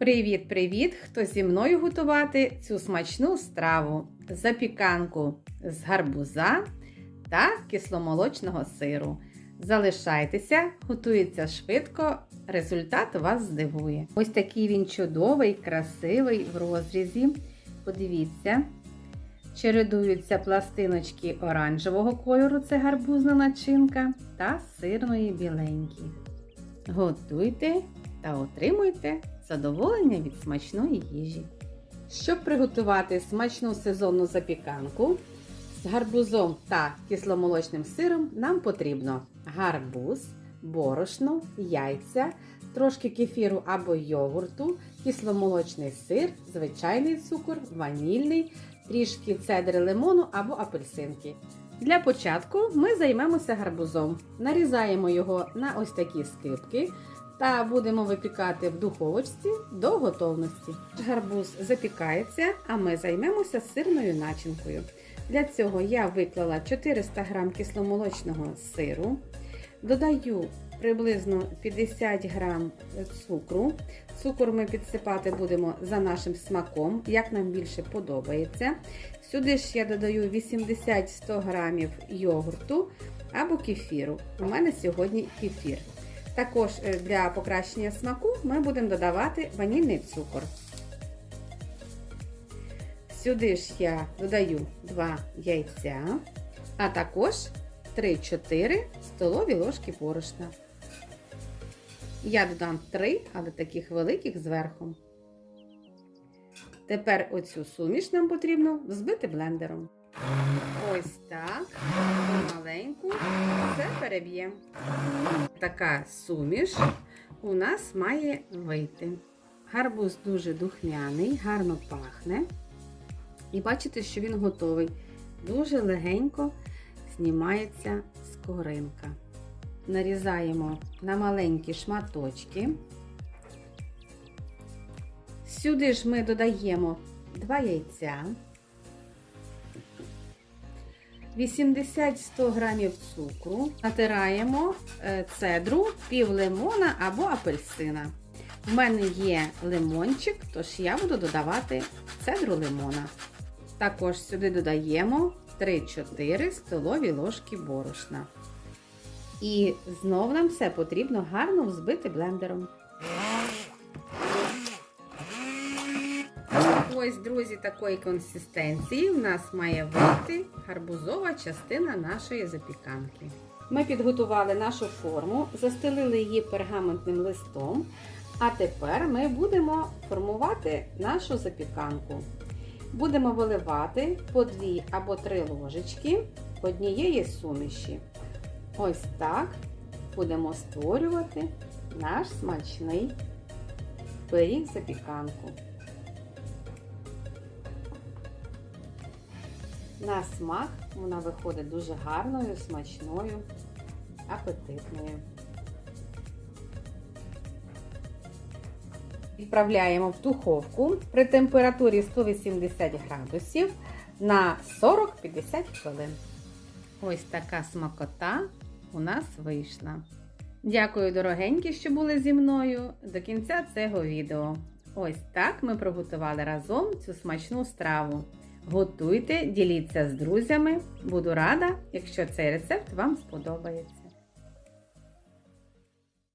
Привіт-привіт! Хто зі мною готувати цю смачну страву, запіканку з гарбуза та кисломолочного сиру. Залишайтеся, готується швидко, результат вас здивує. Ось такий він чудовий, красивий в розрізі. Подивіться, чередуються пластиночки оранжевого кольору, це гарбузна начинка, та сирної біленькі. Готуйте та отримуйте задоволення від смачної їжі. Щоб приготувати смачну сезонну запіканку з гарбузом та кисломолочним сиром, нам потрібно гарбуз, борошно, яйця, трошки кефіру або йогурту, кисломолочний сир, звичайний цукор, ванільний, трішки цедри лимону або апельсинки. Для початку ми займемося гарбузом. Нарізаємо його на ось такі скибки та будемо випікати в духовочці до готовності. Гарбуз запікається, а ми займемося сирною начинкою. Для цього я виклала 400 г кисломолочного сиру, додаю приблизно 50 г цукру. Цукор ми підсипати будемо за нашим смаком, як нам більше подобається. Сюди ж я додаю 80-100 г йогурту або кефіру. У мене сьогодні кефір. Також для покращення смаку ми будемо додавати ванільний цукор. Сюди ж я додаю 2 яйця, а також 3-4 столові ложки борошна. Я додам 3, але таких великих зверху. Тепер оцю суміш нам потрібно взбити блендером. Ось так, маленьку, все переб'ємо. Така суміш у нас має вийти. Гарбуз дуже духмяний, гарно пахне. І бачите, що він готовий. Дуже легенько знімається скоринка. Нарізаємо на маленькі шматочки. Сюди ж ми додаємо 2 яйця. 80-100 грамів цукру, натираємо цедру, пів лимона або апельсина. У мене є лимончик, тож я буду додавати цедру лимона. Також сюди додаємо 3-4 столові ложки борошна. І знов нам все потрібно гарно взбити блендером. Ось, друзі, такої консистенції в нас має вийти гарбузова частина нашої запіканки. Ми підготували нашу форму, застелили її пергаментним листом, а тепер ми будемо формувати нашу запіканку. Будемо виливати по 2 або 3 ложечки однієї суміші. Ось так будемо створювати наш смачний пиріг запіканку. На смак вона виходить дуже гарною, смачною, апетитною. Відправляємо в духовку при температурі 180 градусів на 40-50 хвилин. Ось така смакота у нас вийшла. Дякую, дорогенькі, що були зі мною до кінця цього відео. Ось так ми приготували разом цю смачну страву. Готуйте, діліться з друзями. Буду рада, якщо цей рецепт вам сподобається.